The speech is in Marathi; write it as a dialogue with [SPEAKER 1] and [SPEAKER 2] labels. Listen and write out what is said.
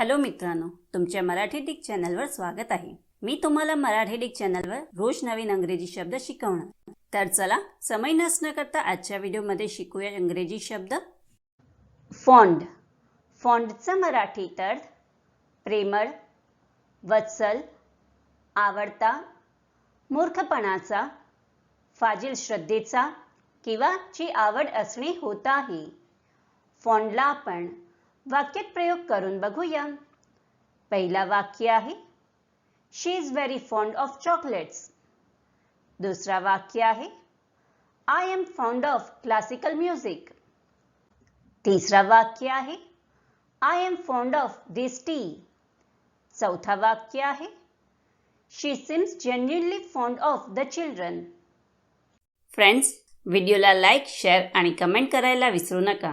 [SPEAKER 1] हॅलो मित्रांनो तुमच्या मराठी डिक चॅनलवर स्वागत आहे. मी तुम्हाला मराठी डिक चॅनलवर रोज नवीन अंग्रेजी शब्द शिकवणार. तर चला समय नसणं करता आजच्या व्हिडिओमध्ये शिकूया इंग्रजी शब्द. फॉन्ड. फॉन्डचा मराठी अर्थ प्रेमळ वत्सल आवडता मूर्खपणाचा फाजील श्रद्धेचा किंवा ची आवड असणे होत आहे. फॉन्डला आपण वाक्यात प्रयोग करून बघूया. पहिला वाक्य आहे she is very fond of chocolates दुसरा वाक्य आहे I am fond of classical music तिसरा वाक्य आहे I am fond of this tea चौथा वाक्य आहे she seems genuinely fond of the children friends व्हिडिओला लाईक शेअर आणि कमेंट करायला विसरू नका.